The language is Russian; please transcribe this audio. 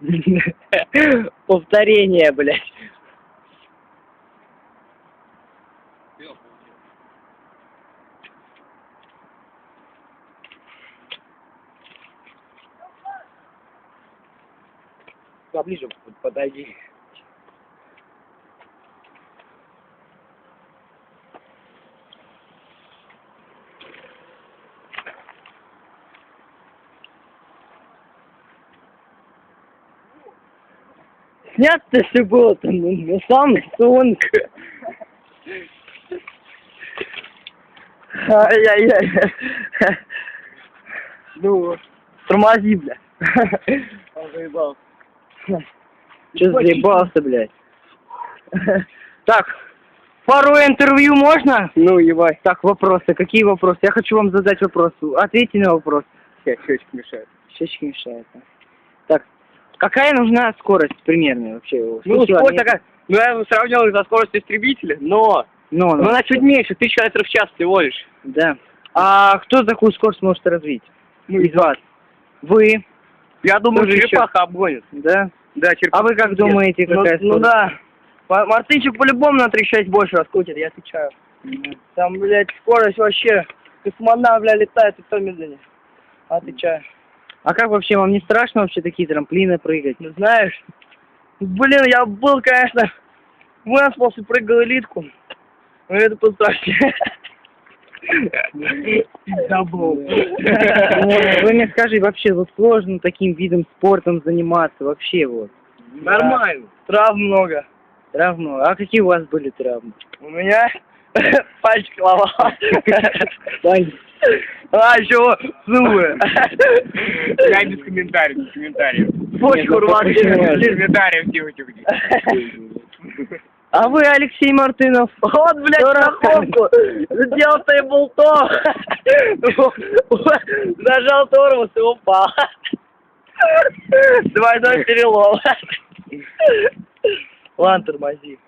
Повторение, блядь. Поближе подойди. Снято все было там, ну, на самый сон. Ай-яй-яй. Ну, тормози, бля. Заебал. Че заебался, блядь? Так, пару интервью можно? Ну, ебать. Так, вопросы. Какие вопросы? Я хочу вам задать вопрос. Ответьте на вопрос. Сейчас щечки мешают. Щечки мешают. Так, какая нужна скорость примерная вообще? Ну, скорость такая... Ну, я сравнивал их со скоростью истребителя, но... Ну, Но ну, она чуть меньше, тысяча метров в час всего лишь. да. А кто такую скорость может развить? Ну, Из вас? Вы, Я думаю, Тоже черепаха обгонит. да? Да, черепаха. А вы как думаете, Ну, какая ну скорость? да. Ма- Мартынчик по-любому на 3,6 больше раскрутит, я отвечаю. Там, блядь, скорость вообще... Космонавт, бля, летает, и кто медленнее. Отвечаю. А как вообще, вам не страшно вообще такие трамплины прыгать? Ну, знаешь, блин, я был, конечно, после прыгал элитку. Но это пострашнее. Забыл. Вы мне скажи, вообще, вот сложно таким видом спортом заниматься, вообще вот. Нормально. Трав много. Травмы. А какие у вас были травмы? У меня пальчик ломал. Пальчик. А, еще зубы. Я без комментариев, без комментариев. Почку рвал. Без комментариев, тихо, тихо, тихо. А вы, Алексей Мартынов? Вот, блядь, страховку. Сделал ты болтом. Нажал тормоз и упал. Двойной перелом. Ладно, тормози.